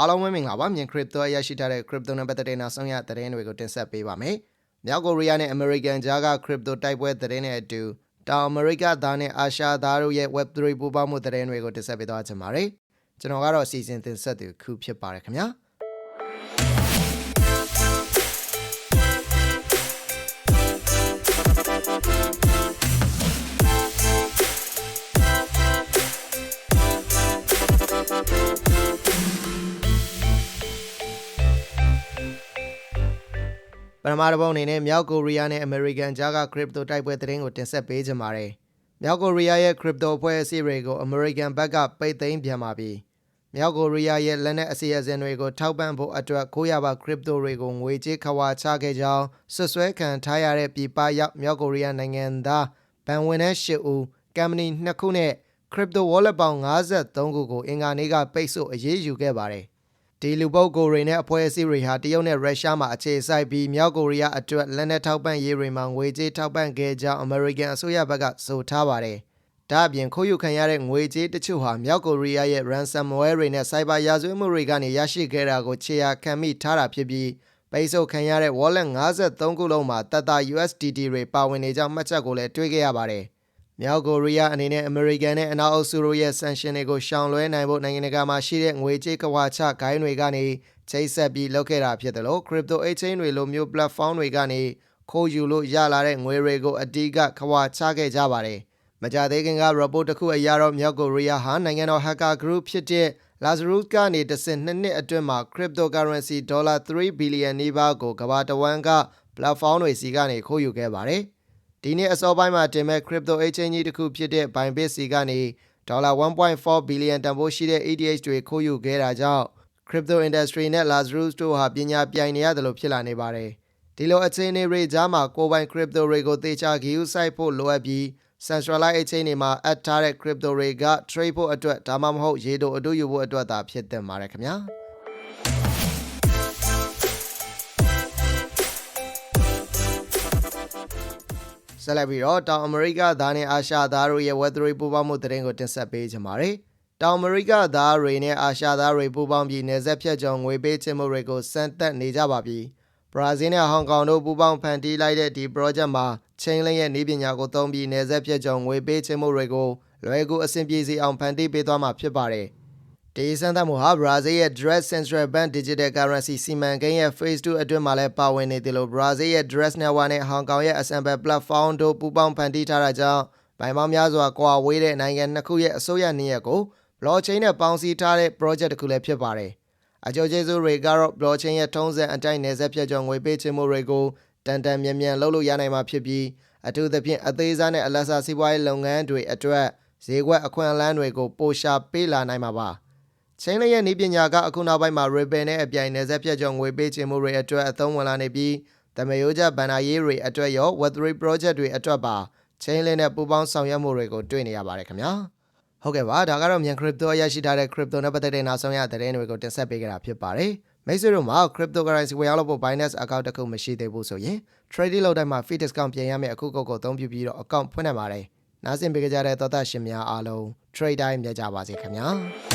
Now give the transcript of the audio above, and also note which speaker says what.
Speaker 1: အားလုံးပဲမင်္ဂလာပါမြန် crypto အရရှိထားတဲ့ crypto နဲ့ပတ်သက်တဲ့နောက်ဆုံးရသတင်းတွေကိုတင်ဆက်ပေးပါမယ်။မြောက်ကိုရီးယားနဲ့ American ကြားက crypto တိုက်ပွဲသတင်းတွေအတူတောင်အမေရိကသားနဲ့အာရှသားတို့ရဲ့ Web3 ပူးပေါင်းမှုသတင်းတွေကိုတင်ဆက်ပေးသွားချင်ပါတယ်။ကျွန်တော်ကတော့အစီအစဉ်တင်ဆက်သူခုဖြစ်ပါတယ်ခင်ဗျာ။ ပထမတစ်ပုတ်အနေနဲ့မြောက်ကိုရီးယားနဲ့အမေရိကန်ကြားက crypto တိုက်ပွဲသတင်းကိုတင်ဆက်ပေးကြပါမယ်။မြောက်ကိုရီးယားရဲ့ crypto အဖွဲ့အစည်းတွေကိုအမေရိကန်ဘက်ကပိတ်သိမ်းပြန်ပါပြီ။မြောက်ကိုရီးယားရဲ့လက်နက်အစီအစဉ်တွေကိုထောက်ပံ့ဖို့အတွက်ခိုးရပါ crypto တွေကိုငွေကြေးခဝါချခဲ့ကြောင်းဆွဆွဲခံထားရတဲ့ပြည်ပရောက်မြောက်ကိုရီးယားနိုင်ငံသားဗန်ဝင်တဲ့၈ဦးကမ်ပဏီနှစ်ခုနဲ့ crypto wallet ပေါင်း53ခုကိုအင်္ဂါနေ့ကပိတ်ဆို့အရေးယူခဲ့ပါတယ်။ ဒီလူပုတ်ကိုယ်တွေနဲ့အဖွဲ့အစည်းတွေဟာတရုတ်နဲ့ရုရှားမှာအခြေစိုက်ပြီးမြောက်ကိုရီးယားအတွက်လက်နက်ထောက်ပံ့ရေးတွေမှာငွေကြေးထောက်ပံ့ခဲ့ကြောင်းအမေရိကန်အစိုးရဘက်ကဆိုထားပါတယ်။ဒါ့အပြင်ခိုးယူခံရတဲ့ငွေကြေးတချို့ဟာမြောက်ကိုရီးယားရဲ့ ransomware တွေနဲ့ cyber ရာဇဝတ်မှုတွေကနေရရှိခဲ့တာကိုခြေရာခံမိထားတာဖြစ်ပြီးပိတ်ဆို့ခံရတဲ့ wallet 53ခုလုံးမှာတတ USDT တွေပါဝင်နေကြောင်းမှတ်ချက်ကိုလည်းတွေ့ခဲ့ရပါတယ်။ မြောက်ကိုရီးယားအနေနဲ့အမေရိကန်နဲ့အနောက်အုပ်စုတို့ရဲ့ sanction တွေကိုရှောင်လွှဲနိုင်ဖို့နိုင်ငံတကာမှာရှိတဲ့ငွေကြေးကဝါချဂိုင်းတွေကနေချိတ်ဆက်ပြီးလုပ်ခဲ့တာဖြစ်တယ်လို့ crypto exchange တွေလိုမျိုး platform တွေကနေခိုးယူလို့ရလာတဲ့ငွေတွေကိုအတိအကခဝါချခဲ့ကြပါတယ်။မကြသေးခင်က report တစ်ခုအရတော့မြောက်ကိုရီးယားဟာနိုင်ငံတော် hacker group ဖြစ်တဲ့ Lazarus ကနေတစ်ဆင့်နှစ်နှစ်အတွင်းမှာ cryptocurrency ဒေါ်လာ3ဘီလီယံနီးပါးကိုကမ္ဘာတဝန်းက platform တွေစီကနေခိုးယူခဲ့ပါတယ်။ ဒီနေ့အစောပိုင်းမှာတင်မဲ့ crypto exchange ကြီးတစ်ခုဖြစ်တဲ့ Bybit စီကနေဒေါ်လာ1.4ဘီလီယံတန်ဖိုးရှိတဲ့ ETH တွေခိုးယူခဲ့တာကြောင့် crypto industry နဲ့ Lazarus တို့ဟာပညာပြိုင်နေရတယ်လို့ဖြစ်လာနေပါတယ်။ဒီလိုအခြေအနေတွေကြားမှာကိုယ်ပိုင် crypto တွေကိုသေချာဂီယူဆိုင်ဖို့လိုအပ်ပြီး centralized exchange တွေမှာအပ်ထားတဲ့ crypto တွေက trade ဖို့အတွက်ဒါမှမဟုတ်ရေတိုအတူယူဖို့အတွက်သာဖြစ်တင်ပါတယ်ခင်ဗျာ။ ဆက်လက်ပြီးတော့တောင်အမေရိကသားနဲ့အာရှသားတို့ရဲ့ Web3 ပူးပေါင်းမှုသတင်းကိုတင်ဆက်ပေးကြပါမယ်။တောင်အမေရိကသားတွေနဲ့အာရှသားတွေပူးပေါင်းပြီးနေဆက်ဖြတ်ကျော်ငွေပေးချေမှုတွေကိုစမ်းသပ်နေကြပါပြီ။ဘရာဇီးနဲ့ဟောင်ကောင်တို့ပူးပေါင်းဖန်တီးလိုက်တဲ့ဒီ project မှာ Chainlink ရဲ့နည်းပညာကိုသုံးပြီးနေဆက်ဖြတ်ကျော်ငွေပေးချေမှုတွေကိုလွယ်ကူအဆင်ပြေစေအောင်ဖန်တီးပေးသွားမှာဖြစ်ပါတယ်။ ဒီစမ်းသပ်မှုဟာဘရာဇီးရဲ့ Dress Central Bank Digital Currency စီမံကိန်းရဲ့ Phase 2အတွင်းမှာလည်းပါဝင်နေတယ်လို့ဘရာဇီးရဲ့ Dress Network နဲ့ဟောင်ကောင်ရဲ့ Assemble Platform တို့ပူးပေါင်းဖန်တီးထားတာကြောင့်ဗိုင်ပေါင်းများစွာကွာဝေးတဲ့နိုင်ငံနှစ်ခုရဲ့အစိုးရနည်းရက်ကို blockchain နဲ့ပေါင်းစည်းထားတဲ့ project တစ်ခုလည်းဖြစ်ပါတယ်။အကျိုးကျေးဇူးတွေကတော့ blockchain ရဲ့ထုံးစံအတိုင်းနယ်စပ်ဖြတ်ကျော်ငွေပေးချေမှုတွေကိုတန်တန်မြန်မြန်လုပ်လို့ရနိုင်မှာဖြစ်ပြီးအထူးသဖြင့်အသေးစားနဲ့အလတ်စားစီးပွားရေးလုပ်ငန်းတွေအတွက်ဈေးကွက်အခွင့်အလမ်းတွေကိုပိုရှာပေးလာနိုင်မှာပါ။ ချင်းလျက်နည်းပညာကအခုနောက်ပိုင်းမှာ Ripple နဲ့အပြိုင်နယ်ဆက်ဖြတ်ကျော်ငွေပေးချေမှုတွေအတွက်အသုံးဝင်လာနေပြီးတမယိုးကျဘဏ္ဍာရေးတွေအတွက်ရော Web3 project တွေအတွက်ပါချင်းလင်းနဲ့ပူးပေါင်းဆောင်ရွက်မှုတွေကိုတွေ့နေရပါတယ်ခင်ဗျာဟုတ်ကဲ့ပါဒါကတော့မြန် crypto အရရှိထားတဲ့ crypto နဲ့ပတ်သက်တဲ့နောက်ဆုံးရသတင်းတွေကိုတင်ဆက်ပေးကြတာဖြစ်ပါတယ်မိတ်ဆွေတို့မှာ cryptocurrency ဝယ်ရလို့ဖို့ Binance account တစ်ခုမရှိသေးဘူးဆိုရင် trading လုပ်တိုင်းမှာ fee discount ပြင်ရမယ့်အခုကုတ်ကိုအသုံးပြုပြီးတော့ account ဖွင့်နိုင်ပါတယ်နားဆင်ပေးကြတဲ့သောတာရှင်များအားလုံး trade time မြတ်ကြပါစေခင်ဗျာ